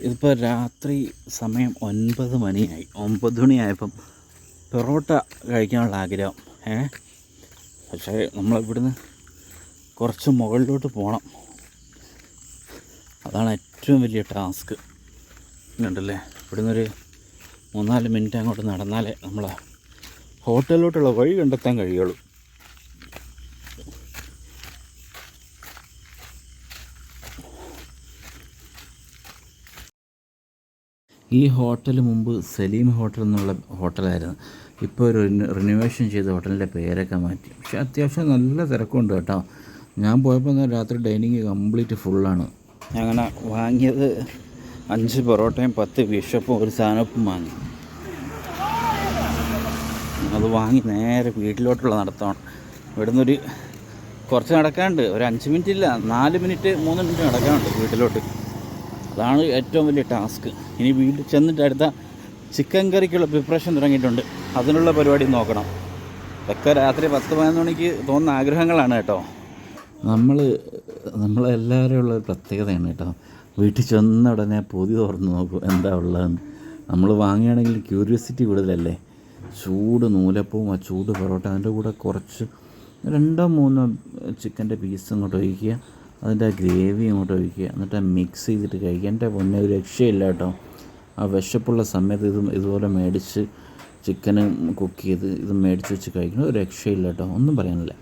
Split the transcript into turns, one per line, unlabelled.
ഇതിപ്പോൾ രാത്രി സമയം ഒൻപത് മണിയായി. ഒമ്പത് മണിയായപ്പം പൊറോട്ട കഴിക്കാനുള്ള ആഗ്രഹം. ഏ? പക്ഷേ നമ്മളിവിടുന്ന് കുറച്ച് മുകളിലോട്ട് പോകണം അതാണ് ഏറ്റവും വലിയ ടാസ്ക്. കണ്ടല്ലേ ഇവിടുന്ന് ഒരു മൂന്നാൽ മിനിറ്റ് അങ്ങോട്ട് നടന്നാലേ നമ്മൾ ഹോട്ടലിലോട്ടുള്ള വഴി കണ്ടെത്താൻ കഴിയുള്ളൂ. ഈ ഹോട്ടൽ മുമ്പ് സലീം ഹോട്ടൽ എന്നുള്ള ഹോട്ടലായിരുന്നു. ഇപ്പോൾ ഒരു റിനോവേഷൻ ചെയ്ത ഹോട്ടലിന്റെ പേരൊക്കെ മാറ്റി. പക്ഷെ അത്യാവശ്യം നല്ല തിരക്കുണ്ട് കേട്ടോ. ഞാൻ പോയപ്പോൾ രാത്രി ഡൈനിങ് കംപ്ലീറ്റ് ഫുള്ളാണ്. അങ്ങനെ വാങ്ങിയത് അഞ്ച് പൊറോട്ടയും പത്ത് ബിഷപ്പും ഒരു സാധനപ്പും വാങ്ങി. അത് വാങ്ങി നേരെ വീട്ടിലോട്ടുള്ള നടത്തമാണ് ഇവിടുന്ന് ഒരു കുറച്ച് നടക്കാണ്ട് ഒരു അഞ്ച് മിനിറ്റ് ഇല്ല നാല് മിനിറ്റ് മൂന്ന് മിനിറ്റ് നടക്കാനുണ്ട് വീട്ടിലോട്ട്. അതാണ് ഏറ്റവും വലിയ ടാസ്ക്. ഇനി വീട്ടിൽ ചെന്നിട്ട് അടുത്ത ചിക്കൻ കറിക്കുള്ള പ്രിപ്പറേഷൻ തുടങ്ങിയിട്ടുണ്ട്. അതിനുള്ള പരിപാടി നോക്കണം. ഇതൊക്കെ രാത്രി പത്ത് പതിനൊന്ന് മണിക്ക് തോന്നുന്ന ആഗ്രഹങ്ങളാണ് കേട്ടോ. നമ്മൾ നമ്മളെല്ലാവരും ഉള്ള പ്രത്യേകതയാണ് കേട്ടോ. വീട്ടിൽ ചെന്ന ഉടനെ പൊതി തുറന്ന് നോക്കും എന്താ ഉള്ളതെന്ന്. നമ്മൾ വാങ്ങുകയാണെങ്കിൽ ക്യൂരിയോസിറ്റി കൂടുതലല്ലേ? ചൂട് നൂലപ്പവും ആ ചൂട് പൊറോട്ട അതിന്റെ കൂടെ കുറച്ച് രണ്ടോ മൂന്നോ ചിക്കന്റെ പീസ് ഇങ്ങോട്ട് ഒഴിക്കുക. അതിന്റെ ആ ഗ്രേവി അങ്ങോട്ട് ഒഴിക്കുക. എന്നിട്ട് മിക്സ് ചെയ്തിട്ട് കഴിക്കുക. എന്റെ പൊന്നെ ഒരു രക്ഷയില്ല കേട്ടോ. ആ വിശപ്പുള്ള സമയത്ത് ഇത് ഇതുപോലെ മേടിച്ച് ചിക്കന് കുക്ക് ചെയ്ത് ഇത് മേടിച്ച് വെച്ച് കഴിക്കണം ഒരു രക്ഷയില്ല കേട്ടോ. ഒന്നും പറയാനില്ല.